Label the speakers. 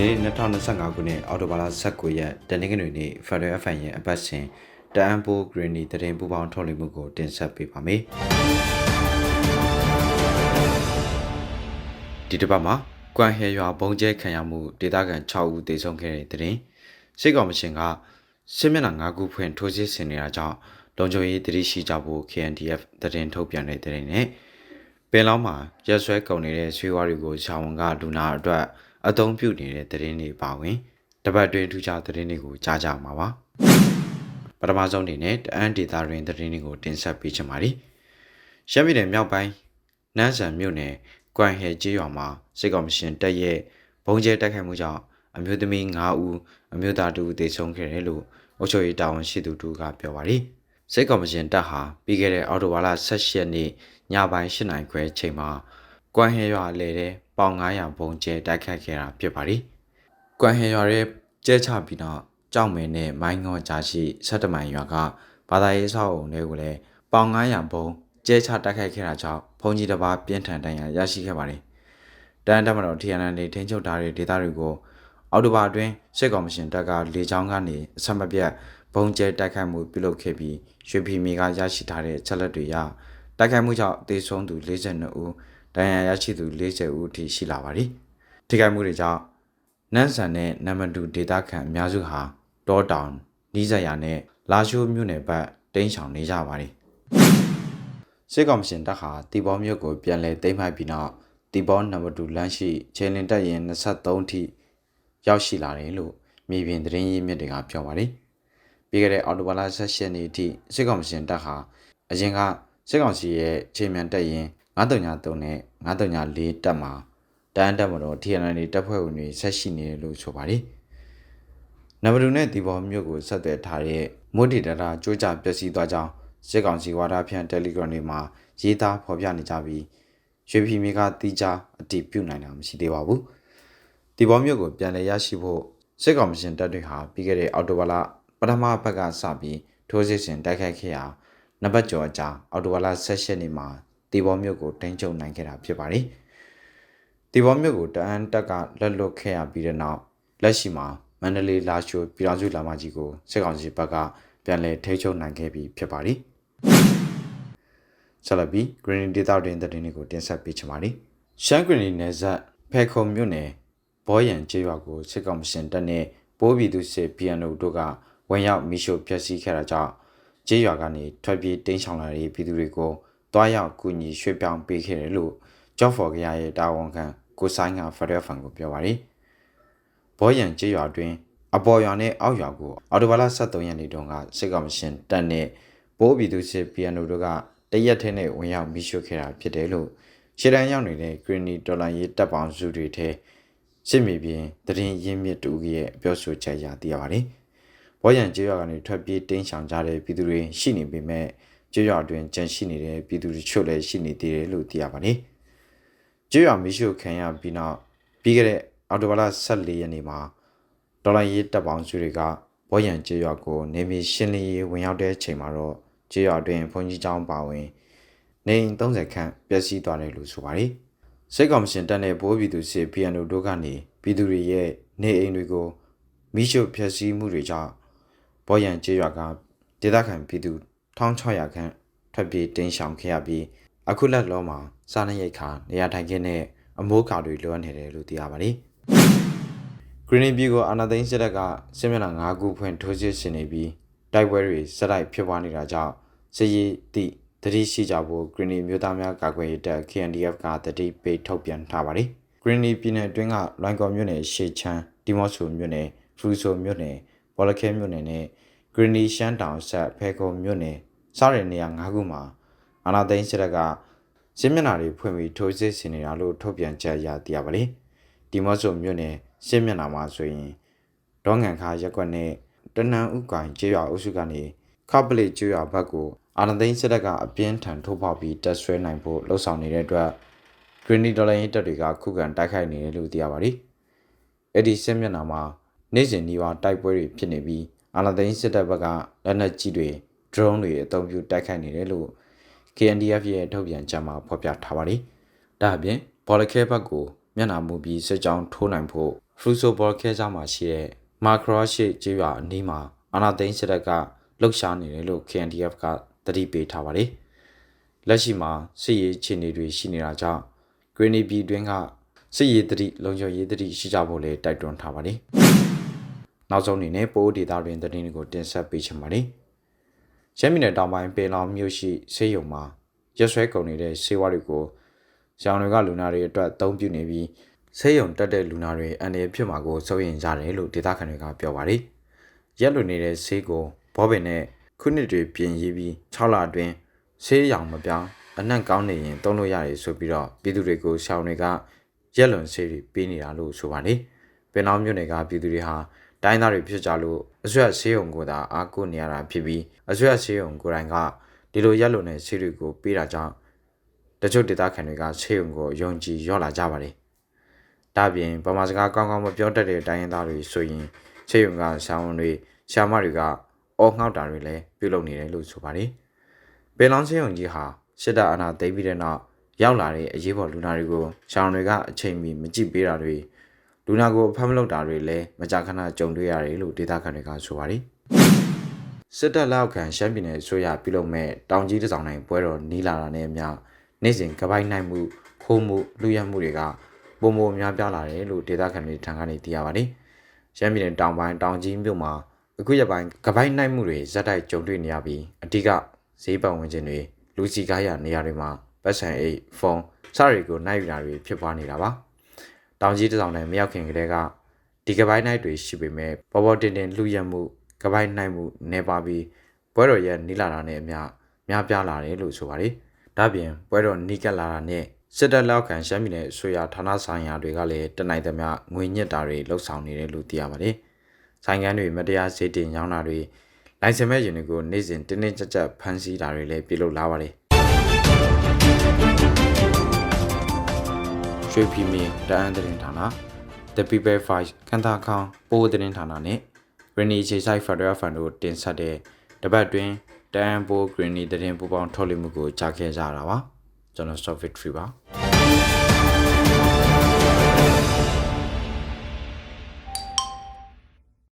Speaker 1: ဒီနေ့2025ခုနှစ်အောက်တိုဘာလ19ရက်တနင်္ဂနွေနေ့ Federal FM ရဲ့အပတ်စဉ်တအန်ပို Greeny တရင်ပူပေါင်းထုတ်လွှင့်မှုကိုတင်ဆက်ပေးပါမယ်။ဒီတစ်ပတ်မှာကွမ်ဟဲရွာဘုံကျဲခံရမှုဒေသခံ6ဦးသေဆုံးခဲ့တဲ့တဲ့ရင်စစ်ကောင်မရှင်ကစစ်မျက်နှာ9ခုဖွင့်ထိုးစစ်ဆင်နေတာကြောင့်လုံခြုံရေးတတိရှိကြဖို့ KNDF တရင်ထုတ်ပြန်တဲ့တဲ့ရင်နဲ့ပင်လောင်းမှာရက်ဆွဲကုန်နေတဲ့ဆွေးဝါးတွေကိုရှောင်းဝန်ကလူနာအတွက် အသုံးပြုနေတဲ့သတင်းတွေပါဝင်တပတ်တွင်ထူးခြားသတင်းတွေကိုကြားကြမှာပါပထမဆုံးအနေနဲ့တအန်းဒေတာတွင်သတင်းတွေကိုတင်ဆက်ပေးချင်ပါတယ်ရှမ်းပြည်နယ်မြောက်ပိုင်းနန်းဆန်မြို့နယ်ကွမ်ဟဲကျေးရွာမှာစစ်ကောင်ရှင်တပ်ရဲ့ဘုံကျဲတိုက်ခိုက်မှုကြောင့်အမျိုးသမီး9ဦးအမျိုးသား2ဦးသေဆုံးခဲ့တယ်လို့အုပ်ချုပ်ရေးတာဝန်ရှိသူတို့ကပြောပါတယ်စစ်ကောင်ရှင်တပ်ဟာပြီးခဲ့တဲ့အော်တိုဝါလာ16ရက်နေ့ညပိုင်း8နာရီခွဲချိန်မှာ ကွမ်ဟဲရွာလေတဲ့ပေါင်900ဘုံကျဲတိုက်ခတ်ခဲ့တာဖြစ်ပါတယ်။ကွမ်ဟဲရွာရဲ့ကျဲချပြီးတော့ကြောက်မဲနဲ့မိုင်းငေါကြားရှိ17မိုင်ရွာကဘာသာရေးဆောက်အုံတွေကိုလည်းပေါင်900ဘုံကျဲချတိုက်ခိုက်ခဲ့တာကြောင့်ဘုံကြီးတစ်ပါးပြင်းထန်ဒဏ်ရာရရှိခဲ့ပါတယ်။တန်တမတော် TNN တွေထိန်းချုပ်ထားတဲ့ဒေသတွေကိုအော်တိုဘာအတွင်းစစ်ကောင်မရှင်တပ်ကလေကြောင်းကနေအဆက်မပြတ်ဘုံကျဲတိုက်ခိုက်မှုပြုလုပ်ခဲ့ပြီးရွှေဖီမီကရရှိထားတဲ့ချက်လက်တွေရတိုက်ခိုက်မှုကြောင့်သေဆုံးသူ42ဦး ဒဏ်ရာရရှိသူ40ဦးအထိရှိလာပါသည်ထိခိုက်မှုတွေကြောင့်နန်းဆန်နဲ့နမတူဒေတာခန်အများစုဟာတောတောင်နီးစပ်ရာနဲ့လာရှိုးမြို့နယ်ဘက်တိမ်းရှောင်နေကြပါသည်စစ်ကောင်ရှင်တပ်ဟာတီဘောမြို့ကိုပြန်လည်သိမ်းပိုက်ပြီးနောက်တီဘောနံပါတ်2လမ်းရှိချေလင်တက်ရင်23ထိရောက်ရှိလာတယ်လို့မြေပြင်သတင်းရင်းမြစ်တွေကပြောပါတယ်ပြီးခဲ့တဲ့အော်တိုဘာလ16ရက်နေ့အထိစစ်ကောင်ရှင်တပ်ဟာအရင်ကစစ်ကောင်စီရဲ့ချိန်မြန်တက်ရင် 933နဲ့934တက်မှာတန်းတက်မတော် TNL တပ်ဖွဲ့ဝင်တွေဆက်ရှိနေတယ်လို့ဆိုပါတယ်။နံပါတ်2နဲ့ဒီဘော်မြို့ကိုဆက်သွယ်ထားတဲ့မွတ်တီဒတာကြိုးကြပျက်စီးသွားကြောင်းစစ်ကောင်စီဝါဒဖြန့် Telegram တွေမှာရေးသားဖော်ပြနေကြပြီးရွှေဖီမီကတီးခြားအတိပြုတ်နိုင်တာမရှိသေးပါဘူး။ဒီဘော်မြို့ကိုပြန်လည်ရရှိဖို့စစ်ကောင်ရှင်တပ်တွေဟာပြီးခဲ့တဲ့အောက်တိုဘာလပထမဘက်ကစပြီးထိုးစစ်ဆင်တိုက်ခိုက်ခဲ့ရာနံပါတ်ကျော်အကြာအော်တိုဝါလာ16ရက်နေ့မှာ တီဘောမြို့ကိုတင်းကျုံနိုင်ခဲ့တာဖြစ်ပါတယ်။တီဘောမြို့ကိုတအန်းတက်ကလက်လွတ်ခဲ့ရပြီးတဲ့နောက်လက်ရှိမှာမန္တလေးလာရှိုးပြည်တော်စုလာမကြီးကိုစစ်ကောင်စီဘက်ကပြန်လည်ထိချုပ်နိုင်ခဲ့ပြီးဖြစ်ပါတယ်။ဆက်လက်ပြီး Green Data တွင်သတင်းတွေကိုတင်ဆက်ပေးချင်ပါတယ်။ရှမ်း Green နယ်ဇက်ဖဲခုံမြို့နယ်ဘောရန်ကျေးရွာကိုစစ်ကောင်စီတပ်နဲ့ပိုးပြည်သူစစ် PNO တို့ကဝင်ရောက်မိရှို့ဖျက်ဆီးခဲ့တာကြောင့်ကျေးရွာကနေထွက်ပြေးတိမ်းရှောင်လာတဲ့ပြည်သူတွေကို တွားရောက်ကူညီရွှေ့ပြောင်းပေးခဲ့တယ်လို့ကြော့ဖော်ကရရဲ့တာဝန်ခံကိုဆိုင်ကဖရယ်ဖန်ကိုပြောပါတယ်။ဘောရန်ကျေးရွာတွင်အပေါ်ရွာနဲ့အောက်ရွာကိုအော်တိုဘာလ23ရက်နေ့တုန်းကစစ်ကောင်ရှင်တပ်နဲ့ဘိုးပြည်သူစစ် PNO တို့ကတရက်ထဲနဲ့ဝင်ရောက်မိရှုခဲ့တာဖြစ်တယ်လို့ရှေ့တန်းရောက်နေတဲ့ Greeny တော်လန်ရေးတပ်ပေါင်းစုတွေထဲစစ်မြေပြင်တရင်ရင်းမြစ်တူရဲ့ပြောဆိုချက်ရသိရပါတယ်။ဘောရန်ကျေးရွာကနေထွက်ပြေးတင်းရှောင်ကြတဲ့ပြည်သူတွေရှိနေပေမဲ့ ကျေးရွာတွင်ကြန့်ရှိနေတဲ့ပြည်သူတချို့လည်းရှိနေသေးတယ်လို့သိရပါတယ်။ကျေးရွာမိရှုခံရပြီးနောက်ပြီးခဲ့တဲ့အော်တိုဘာလ14ရက်နေ့မှာဒေါ်လာရေးတပ်ပေါင်းစုတွေကဘောရန်ကျေးရွာကိုနေမီရှင်းလင်းရေးဝင်ရောက်တဲ့ချိန်မှာတော့ကျေးရွာတွင်ဘုန်းကြီးကျောင်းပါဝင်နေအိမ်30ခန့်ပျက်စီးသွားတယ်လို့ဆိုပါတယ်။စိတ်ကော်မရှင်တပ်နဲ့ဘိုးပြည်သူစစ် PNO တို့ကနေပြည်သူတွေရဲ့နေအိမ်တွေကိုမိရှုဖျက်ဆီးမှုတွေကြောင့်ဘောရန်ကျေးရွာကဒေသခံပြည်သူ 1600ခန့်ထွက်ပြေးတင်းရှောင်ခဲ့ရပြီးအခုလက်လုံးမှာစားနပ်ရိက္ခာနေရာထိုင်ခင်းနဲ့အမိုးကာတွေလိုအပ်နေတယ်လို့သိရပါတယ်။ Green Bee ကိုအာနာသိန်းစစ်တပ်ကစစ်မျက်နှာ၅ခုဖွင့်ထိုးစစ်ဆင်နေပြီးတိုက်ပွဲတွေဆက်တိုက်ဖြစ်ပွားနေတာကြောင့်စစ်ရေးတိတတိရှိကြဖို့ Green မျိုးသားများကာကွယ်ရေးတပ် KNDF ကတတိပေးထုတ်ပြန်ထားပါတယ်။ Green ပြည်နယ်အတွင်းကလွိုင်ကော်မြို့နယ်ရှေ့ချမ်းဒီမော့ဆိုမြို့နယ်ဖရူဆိုမြို့နယ်ဘောလခဲမြို့နယ်နဲ့ Green ရှမ်းတောင်ဆက်ဖဲခုံမြို့နယ် စတဲ့နေရာ၅ခုမှာအာနာသိန်းစစ်တပ်ကစစ်မျက်နှာတွေဖွင့်ပြီးထိုးစစ်ဆင်နေတာလို့ထုတ်ပြန်ကြရသိရပါလေဒီမော့ဆိုမြို့နယ်စစ်မျက်နှာမှာဆိုရင်ဒေါငန်ခါရက်ကွက်နဲ့တနန်ဥကိုင်ကျေးရွာအုပ်စုကနေခပလိကျေးရွာဘက်ကိုအာနာသိန်းစစ်တပ်ကအပြင်းထန်ထိုးပေါက်ပြီးတက်ဆွဲနိုင်ဖို့လှုံ့ဆော်နေတဲ့အတွက် Green Dollar ရင်တပ်တွေကခုခံတိုက်ခိုက်နေတယ်လို့သိရပါတယ်အဲ့ဒီစစ်မျက်နှာမှာနေ့စဉ်ဒီပါတိုက်ပွဲတွေဖြစ်နေပြီးအာနာသိန်းစစ်တပ်ဘက်ကလက်နက်ကြီးတွေ drone တွေအသုံးပြုတိုက်ခိုက်နေတယ်လို့ KNDF ရဲ့ထုတ်ပြန်ချက်မှာဖော်ပြထားပါတယ်။ဒါအပြင်ဘော်လခဲဘက်ကိုမျက်နှာမူပြီးစစ်ကြောင်းထိုးနိုင်ဖို့ဖရူဆိုဘော်ခဲကြားမှာရှိတဲ့မာခရောရှိကျေးရွာအနီးမှာအာနာသိန်းစစ်တပ်ကလှုပ်ရှားနေတယ်လို့ KNDF ကတတိပေးထားပါတယ်။လက်ရှိမှာစစ်ရေးခြေအနေတွေရှိနေတာကြောင့် Greeny ပြည်တွင်းကစစ်ရေးတတိလုံခြုံရေးတတိရှိကြဖို့လည်းတိုက်တွန်းထားပါတယ်။နောက်ဆုံးအနေနဲ့ပိုးဒေတာတွင်သတင်းတွေကိုတင်ဆက်ပေးချင်ပါတယ်။ ရှမ်းပြည်နယ်တောင်ပိုင်းပေလောင်မြို့ရှိဆေးရုံမှာရက်ဆွဲကုန်နေတဲ့ဆေးဝါးတွေကိုရောင်တွေကလူနာတွေအတွက်အသုံးပြုနေပြီးဆေးရုံတက်တဲ့လူနာတွေအန္တရာယ်ဖြစ်မှာကိုစိုးရိမ်ကြတယ်လို့ဒေသခံတွေကပြောပါတယ်။ရက်လွန်နေတဲ့ဆေးကိုဘောပင်နဲ့ခုနှစ်တွေပြင်ရေးပြီး6လအတွင်းဆေးရောင်မပြောင်းအနံ့ကောင်းနေရင်သုံးလို့ရတယ်ဆိုပြီးတော့ပြည်သူတွေကိုရှောင်းတွေကရက်လွန်ဆေးတွေပေးနေတာလို့ဆိုပါတယ်။ပင်လောင်းမြို့နယ်ကပြည်သူတွေဟာ တိုင်းသားတွေဖြစ်ကြလို့အဆွတ်ဆေးရုံကိုသာအားကိုးနေရတာဖြစ်ပြီးအဆွတ်ဆေးရုံကိုယ်တိုင်ကဒီလိုရက်လွန်တဲ့ဆေးတွေကိုပေးတာကြောင့်တချို့ဒေသခံတွေကဆေးရုံကိုယုံကြည်ရော့လာကြပါတယ်။ဒါ့အပြင်ဗမာစကားကောင်းကောင်းမပြောတတ်တဲ့တိုင်းရင်းသားတွေဆိုရင်ဆေးရုံကဆာဝန်တွေရှာမတွေကအော်ငှောက်တာတွေလည်းပြုလုပ်နေတယ်လို့ဆိုပါတယ်။ပင်လောင်းဆေးရုံကြီးဟာစစ်တပ်အာဏာသိမ်းပြီးတဲ့နောက်ရောက်လာတဲ့အရေးပေါ်လူနာတွေကိုရှောင်းတွေကအချိန်မီမကြည့်ပေးတာတွေ လူနာကိုအဖမ်းမလုပ်တာတွေလည်းမကြာခဏကြုံတွေ့ရတယ်လို့ဒေသခံတွေကဆိုပါတယ်။စစ်တပ်လက်အောက်ခံရှမ်းပြည်နယ်အစိုးရပြုလုပ်မဲ့တောင်ကြီးတစ်စောင်းတိုင်းပွဲတော်နီးလာတာနဲ့အမျှနေ့စဉ်ကပိုင်းနိုင်မှုခိုးမှုလူရမှုတွေကပုံမများပြားလာတယ်လို့ဒေသခံတွေထံကနေသိရပါတယ်။ရှမ်းပြည်နယ်တောင်ပိုင်းတောင်ကြီးမြို့မှာအခုရက်ပိုင်းကပိုင်းနိုင်မှုတွေဇက်တိုက်ကြုံတွေ့နေရပြီးအဓိကဈေးပတ်ဝန်းကျင်တွေလူစီကားရနေရာတွေမှာပတ်စံအိတ်ဖုန်းစတွေကိုနိုင်ယူတာတွေဖြစ်ပွားနေတာပါ။ တောင်ကြီးတစ်စောင်းနဲ့မရောက်ခင်ကတည်းကဒီကပိုင်းနိုင်တွေရှိပေမဲ့ပေါ်ပေါ်တင်တင်လူရမှုကပိုင်းနိုင်မှုနေပါပြီးပွဲတော်ရဲ့နီလာတာနဲ့အမျှများပြားလာတယ်လို့ဆိုပါတယ်။ဒါ့ပြင်ပွဲတော်နီးကပ်လာတာနဲ့စစ်တပ်လက်အောက်ခံရှမ်းပြည်နယ်အစိုးရဌာနဆိုင်ရာတွေကလည်းတနိုင်သမျှငွေညစ်တာတွေလှုပ်ဆောင်နေတယ်လို့သိရပါတယ်။ဆိုင်ကန်းတွေမတရားဈေးတင်ရောင်းတာတွေလိုင်စင်မဲ့ယာဉ်တွေကိုနေ့စဉ်တင်းတင်းကြပ်ကြပ်ဖမ်းဆီးတာတွေလည်းပြုလုပ်လာပါတယ်။ ရွှေဖီမီတအန်းသတင်းဌာန The People Fight ကန်တာခေါင်ပိုးသတင်းဌာနနဲ့ Rainy Chasai Federal Fund တို့တင်ဆက်တဲ့တပတ်တွင်တအန်းပိုး Greeny သတင်းပူပေါင်းထုတ်လွှင့်မှုကိုကြားခဲ့ကြတာပါကျွန်တော် Stop Victory ပါ